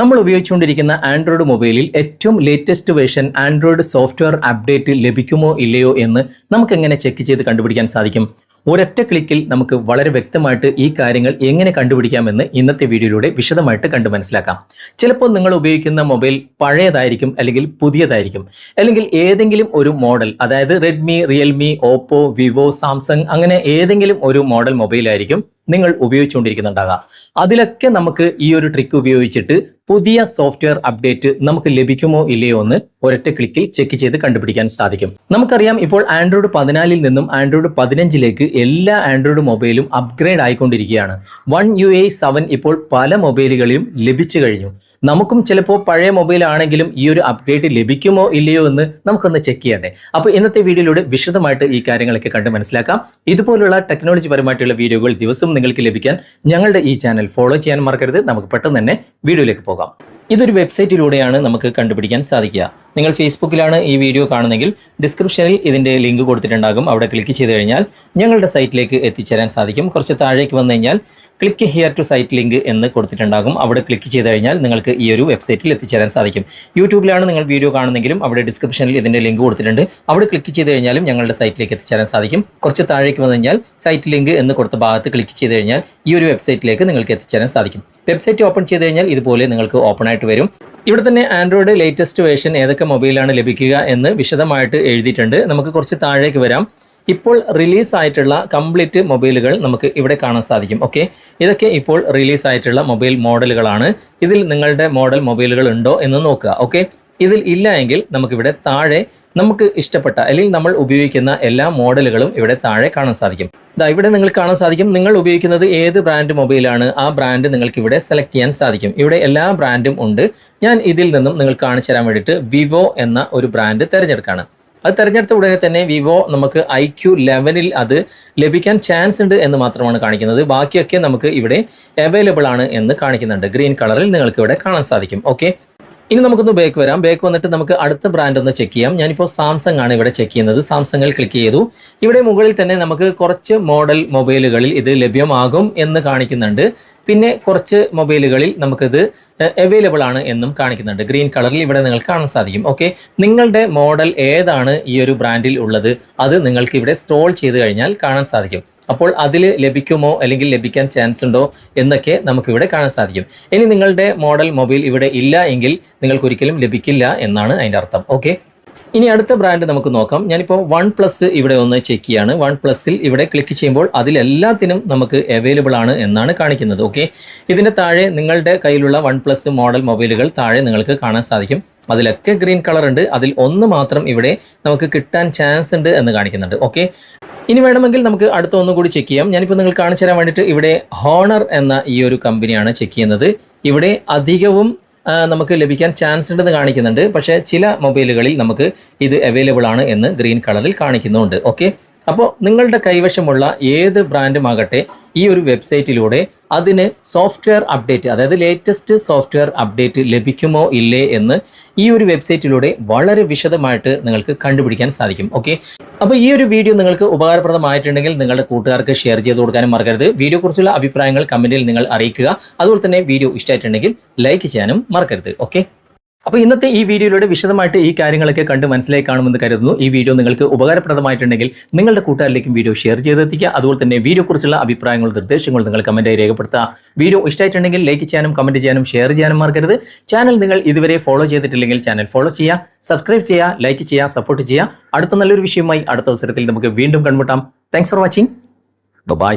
നമ്മൾ ഉപയോഗിച്ചുകൊണ്ടിരിക്കുന്ന ആൻഡ്രോയിഡ് മൊബൈലിൽ ഏറ്റവും latest version Android software update ലഭിക്കുമോ ഇല്ലയോ എന്ന് നമുക്ക് എങ്ങനെ ചെക്ക് ചെയ്ത് കണ്ടുപിടിക്കാൻ സാധിക്കും? ഒരൊറ്റ ക്ലിക്കിൽ നമുക്ക് വളരെ വ്യക്തമായിട്ട് ഈ കാര്യങ്ങൾ എങ്ങനെ കണ്ടുപിടിക്കാമെന്ന് ഇന്നത്തെ വീഡിയോയിലൂടെ വിശദമായിട്ട് കണ്ടു മനസ്സിലാക്കാം. ചിലപ്പോൾ നിങ്ങൾ ഉപയോഗിക്കുന്ന മൊബൈൽ പഴയതായിരിക്കും അല്ലെങ്കിൽ പുതിയതായിരിക്കും. അല്ലെങ്കിൽ ഏതെങ്കിലും ഒരു മോഡൽ അതായത് Redmi Realme Oppo Vivo Samsung അങ്ങനെ ഏതെങ്കിലും ഒരു മോഡൽ മൊബൈലായിരിക്കും നിങ്ങൾ ഉപയോഗിച്ചുകൊണ്ടിരിക്കുന്നുണ്ടാകാം. അതിലൊക്കെ നമുക്ക് ഈ ഒരു ട്രിക്ക് ഉപയോഗിച്ചിട്ട് പുതിയ സോഫ്റ്റ്വെയർ അപ്ഡേറ്റ് നമുക്ക് ലഭിക്കുമോ ഇല്ലയോ എന്ന് ഒരൊറ്റ ക്ലിക്കിൽ ചെക്ക് ചെയ്ത് കണ്ടുപിടിക്കാൻ സാധിക്കും. നമുക്കറിയാം ഇപ്പോൾ ആൻഡ്രോയിഡ് പതിനാലിൽ നിന്നും ആൻഡ്രോയിഡ് പതിനഞ്ചിലേക്ക് എല്ലാ ആൻഡ്രോയിഡ് മൊബൈലും അപ്ഗ്രേഡ് ആയിക്കൊണ്ടിരിക്കുകയാണ്. വൺ യു എ സെവൻ ഇപ്പോൾ പല മൊബൈലുകളിലും ലഭിച്ചു കഴിഞ്ഞു. നമുക്കും ചിലപ്പോൾ പഴയ മൊബൈൽ ആണെങ്കിലും ഈ ഒരു അപ്ഡേറ്റ് ലഭിക്കുമോ ഇല്ലയോ എന്ന് നമുക്കൊന്ന് ചെക്ക് ചെയ്യണ്ടേ. അപ്പോൾ ഇന്നത്തെ വീഡിയോയിലൂടെ വിശദമായിട്ട് ഈ കാര്യങ്ങളൊക്കെ കണ്ട് മനസ്സിലാക്കാം. ഇതുപോലുള്ള ടെക്നോളജി പരമായിട്ടുള്ള വീഡിയോകൾ ദിവസവും നിങ്ങൾക്ക് ലഭിക്കാൻ ഞങ്ങളുടെ ഈ ചാനൽ ഫോളോ ചെയ്യാൻ മറക്കരുത്. നമുക്ക് പെട്ടെന്ന് തന്നെ വീഡിയോയിലേക്ക് പോകാം. ഇതൊരു വെബ്സൈറ്റിലൂടെയാണ് നമുക്ക് കണ്ടുപിടിക്കാൻ സാധിക്കുക. നിങ്ങൾ ഫേസ്ബുക്കിലാണ് ഈ വീഡിയോ കാണുന്നെങ്കിൽ ഡിസ്ക്രിപ്ഷനിൽ ഇതിന്റെ ലിങ്ക് കൊടുത്തിട്ടുണ്ടാകും. അവിടെ ക്ലിക്ക് ചെയ്ത് കഴിഞ്ഞാൽ ഞങ്ങളുടെ സൈറ്റിലേക്ക് എത്തിച്ചേരാൻ സാധിക്കും. കുറച്ച് താഴേക്ക് വന്നു കഴിഞ്ഞാൽ click here to site link എന്ന് കൊടുത്തിട്ടുണ്ടാകും. അവിടെ ക്ലിക്ക് ചെയ്ത് കഴിഞ്ഞാൽ നിങ്ങൾക്ക് ഈ ഒരു വെബ്സൈറ്റിൽ എത്തിച്ചേരാൻ സാധിക്കും. യൂട്യൂബിലാണ് നിങ്ങൾ വീഡിയോ കാണുന്നെങ്കിലും അവിടെ ഡിസ്ക്രിപ്ഷനിൽ ഇതിന്റെ ലിങ്ക് കൊടുത്തിട്ടുണ്ട്. അവിടെ ക്ലിക്ക് ചെയ്ത് കഴിഞ്ഞാലും ഞങ്ങളുടെ സൈറ്റിലേക്ക് എത്തിച്ചേരാൻ സാധിക്കും. കുറച്ച് താഴേക്ക് വന്നു കഴിഞ്ഞാൽ സൈറ്റ് ലിങ്ക് എന്ന് കൊടുത്ത ഭാഗത്ത് ക്ലിക്ക് ചെയ്ത് കഴിഞ്ഞാൽ ഈ ഒരു വെബ്സൈറ്റിലേക്ക് നിങ്ങൾക്ക് എത്തിച്ചേരാൻ സാധിക്കും. വെബ്സൈറ്റ് ഓപ്പൺ ചെയ്ത് കഴിഞ്ഞാൽ ഇതുപോലെ നിങ്ങൾക്ക് ഓപ്പൺ ആയിട്ട് വരും. ഇവിടെ തന്നെ ആൻഡ്രോയിഡ് ലേറ്റസ്റ്റ് വേർഷൻ ഏതൊക്കെ മൊബൈലാണ് ലഭിക്കുക എന്ന് വിശദമായിട്ട് എഴുതിയിട്ടുണ്ട്. നമുക്ക് കുറച്ച് താഴേക്ക് വരാം. ഇപ്പോൾ റിലീസ് ആയിട്ടുള്ള കംപ്ലീറ്റ് മൊബൈലുകൾ നമുക്ക് ഇവിടെ കാണാൻ സാധിക്കും. ഓക്കെ ഇതൊക്കെ ഇപ്പോൾ റിലീസ് ആയിട്ടുള്ള മൊബൈൽ മോഡലുകളാണ് ഇതിൽ നിങ്ങളുടെ മോഡൽ മൊബൈലുകൾ ഉണ്ടോ എന്ന് നോക്കുക. ഓക്കെ ഇതിൽ ഇല്ല എങ്കിൽ നമുക്കിവിടെ താഴെ നമുക്ക് ഇഷ്ടപ്പെട്ട അല്ലെങ്കിൽ നമ്മൾ ഉപയോഗിക്കുന്ന എല്ലാ മോഡലുകളും ഇവിടെ താഴെ കാണാൻ സാധിക്കും. ഇതാ ഇവിടെ നിങ്ങൾ കാണാൻ സാധിക്കും നിങ്ങൾ ഉപയോഗിക്കുന്നത് ഏത് ബ്രാൻഡ് മൊബൈലാണ് ആ ബ്രാൻഡ് നിങ്ങൾക്ക് ഇവിടെ സെലക്ട് ചെയ്യാൻ സാധിക്കും. ഇവിടെ എല്ലാ ബ്രാൻഡും ഉണ്ട്. ഞാൻ ഇതിൽ നിന്നും നിങ്ങൾ കാണിച്ചു തരാൻ വേണ്ടിയിട്ട് വിവോ എന്ന ഒരു ബ്രാൻഡ് തിരഞ്ഞെടുക്കുകയാണ് അത് തിരഞ്ഞെടുത്ത ഉടനെ തന്നെ വിവോ നമുക്ക് ഐ ക്യു ലെവനിൽ അത് ലഭിക്കാൻ ചാൻസ് ഉണ്ട് എന്ന് മാത്രമാണ് കാണിക്കുന്നത്. ബാക്കിയൊക്കെ നമുക്ക് ഇവിടെ അവൈലബിൾ ആണ് എന്ന് കാണിക്കുന്നുണ്ട്. ഗ്രീൻ കളറിൽ നിങ്ങൾക്ക് ഇവിടെ കാണാൻ സാധിക്കും. ഓക്കെ? ഇനി നമുക്കൊന്ന് ബേക്ക് വരാം. ബേക്ക് വന്നിട്ട് നമുക്ക് അടുത്ത ബ്രാൻഡ് ഒന്ന് ചെക്ക് ചെയ്യാം. ഞാനിപ്പോൾ സാംസങ് ആണ് ഇവിടെ ചെക്ക് ചെയ്യുന്നത്. സാംസങ്ങിൽ ക്ലിക്ക് ചെയ്തു. ഇവിടെ മുകളിൽ തന്നെ നമുക്ക് കുറച്ച് മോഡൽ മൊബൈലുകളിൽ ഇത് ലഭ്യമാകും എന്ന് കാണിക്കുന്നുണ്ട്. പിന്നെ കുറച്ച് മൊബൈലുകളിൽ നമുക്കിത് അവൈലബിൾ ആണ് എന്നും കാണിക്കുന്നുണ്ട്. ഗ്രീൻ കളറിൽ ഇവിടെ നിങ്ങൾക്ക് കാണാൻ സാധിക്കും. ഓക്കെ നിങ്ങളുടെ മോഡൽ ഏതാണ് ഈ ഒരു ബ്രാൻഡിൽ ഉള്ളത്? അത് നിങ്ങൾക്ക് ഇവിടെ സ്ക്രോൾ ചെയ്ത് കഴിഞ്ഞാൽ കാണാൻ സാധിക്കും. അപ്പോൾ അതിൽ ലഭിക്കുമോ അല്ലെങ്കിൽ ലഭിക്കാൻ ചാൻസ് ഉണ്ടോ എന്നൊക്കെ നമുക്കിവിടെ കാണാൻ സാധിക്കും. ഇനി നിങ്ങളുടെ മോഡൽ മൊബൈൽ ഇവിടെ ഇല്ല എങ്കിൽ നിങ്ങൾക്ക് ഒരിക്കലും ലഭിക്കില്ല എന്നാണ് അതിന്റെ അർത്ഥം. ഓക്കെ ഇനി അടുത്ത ബ്രാൻഡ് നമുക്ക് നോക്കാം. ഞാനിപ്പോൾ വൺ പ്ലസ് ഇവിടെ ഒന്ന് ചെക്ക് ചെയ്യാണ്. വൺ പ്ലസ്സിൽ ഇവിടെ ക്ലിക്ക് ചെയ്യുമ്പോൾ അതിലെല്ലാത്തിനും നമുക്ക് അവൈലബിൾ ആണ് എന്നാണ് കാണിക്കുന്നത്. ഓക്കെ ഇതിന്റെ താഴെ നിങ്ങളുടെ കയ്യിലുള്ള വൺ പ്ലസ് മോഡൽ മൊബൈലുകൾ താഴെ നിങ്ങൾക്ക് കാണാൻ സാധിക്കും. അതിലൊക്കെ ഗ്രീൻ കളർ ഉണ്ട്. അതിൽ ഒന്ന് മാത്രം ഇവിടെ നമുക്ക് കിട്ടാൻ ചാൻസ് ഉണ്ട് എന്ന് കാണിക്കുന്നുണ്ട്. ഓക്കെ ഇനി വേണമെങ്കിൽ നമുക്ക് അടുത്ത ഒന്നും കൂടി ചെക്ക് ചെയ്യാം. ഞാനിപ്പോൾ നിങ്ങൾ കാണിച്ചു തരാൻ വേണ്ടിയിട്ട് ഇവിടെ ഹോണർ എന്ന ഈ ഒരു കമ്പനിയാണ് ചെക്ക് ചെയ്യുന്നത്. ഇവിടെ അധികവും നമുക്ക് ലഭിക്കാൻ ചാൻസ് ഉണ്ടെന്ന് കാണിക്കുന്നുണ്ട്. പക്ഷേ ചില മൊബൈലുകളിൽ നമുക്ക് ഇത് അവൈലബിൾ ആണ് എന്ന് ഗ്രീൻ കളറിൽ കാണിക്കുന്നുണ്ട്. ഓക്കെ അപ്പോൾ നിങ്ങളുടെ കൈവശമുള്ള ഏത് ബ്രാൻഡും ആകട്ടെ ഈ ഒരു വെബ്സൈറ്റിലൂടെ അതിന് സോഫ്റ്റ്വെയർ അപ്ഡേറ്റ് അതായത് ലേറ്റസ്റ്റ് സോഫ്റ്റ്വെയർ അപ്ഡേറ്റ് ലഭിക്കുമോ ഇല്ലേ എന്ന് ഈ ഒരു വെബ്സൈറ്റിലൂടെ വളരെ വിശദമായിട്ട് നിങ്ങൾക്ക് കണ്ടുപിടിക്കാൻ സാധിക്കും. ഓക്കെ അപ്പോൾ ഈ ഒരു വീഡിയോ നിങ്ങൾക്ക് ഉപകാരപ്രദമായിട്ടുണ്ടെങ്കിൽ നിങ്ങളുടെ കൂട്ടുകാർക്ക് ഷെയർ ചെയ്ത് കൊടുക്കാനും മറക്കരുത്. വീഡിയോ കുറിച്ചുള്ള അഭിപ്രായങ്ങൾ കമന്റിൽ നിങ്ങൾ അറിയിക്കുക. അതുപോലെ തന്നെ വീഡിയോ ഇഷ്ടമായിട്ടുണ്ടെങ്കിൽ ലൈക്ക് ചെയ്യാനും മറക്കരുത്. ഓക്കെ അപ്പോൾ ഇന്നത്തെ ഈ വീഡിയോയിലൂടെ വിശദമായിട്ട് ഈ കാര്യങ്ങളൊക്കെ കണ്ട് മനസ്സിലായി കാണുമെന്ന് കരുതുന്നു. ഈ വീഡിയോ നിങ്ങൾക്ക് ഉപകാരപ്രദമായിട്ടുണ്ടെങ്കിൽ നിങ്ങളുടെ കൂട്ടുകാരിലേക്കും വീഡിയോ ഷെയർ ചെയ്തെത്തിക്കുക. അതുപോലെ തന്നെ വീഡിയോ കുറിച്ചുള്ള അഭിപ്രായങ്ങളും നിർദ്ദേശങ്ങളും നിങ്ങൾ കമന്റായി രേഖപ്പെടുത്തുക. വീഡിയോ ഇഷ്ടമായിട്ടുണ്ടെങ്കിൽ ലൈക്ക് ചെയ്യാനും കമന്റ് ചെയ്യാനും ഷെയർ ചെയ്യാനും മറക്കരുത്. ചാനൽ നിങ്ങൾ ഇതുവരെ ഫോളോ ചെയ്തിട്ടില്ലെങ്കിൽ ചാനൽ ഫോളോ ചെയ്യുക. സബ്സ്ക്രൈബ് ചെയ്യുക ലൈക്ക് ചെയ്യുക സപ്പോർട്ട് ചെയ്യുക. അടുത്ത നല്ലൊരു വിഷയമായി അടുത്ത അവസരത്തിൽ നമുക്ക് വീണ്ടും കണ്ടുമുട്ടാം. Thanks for watching bye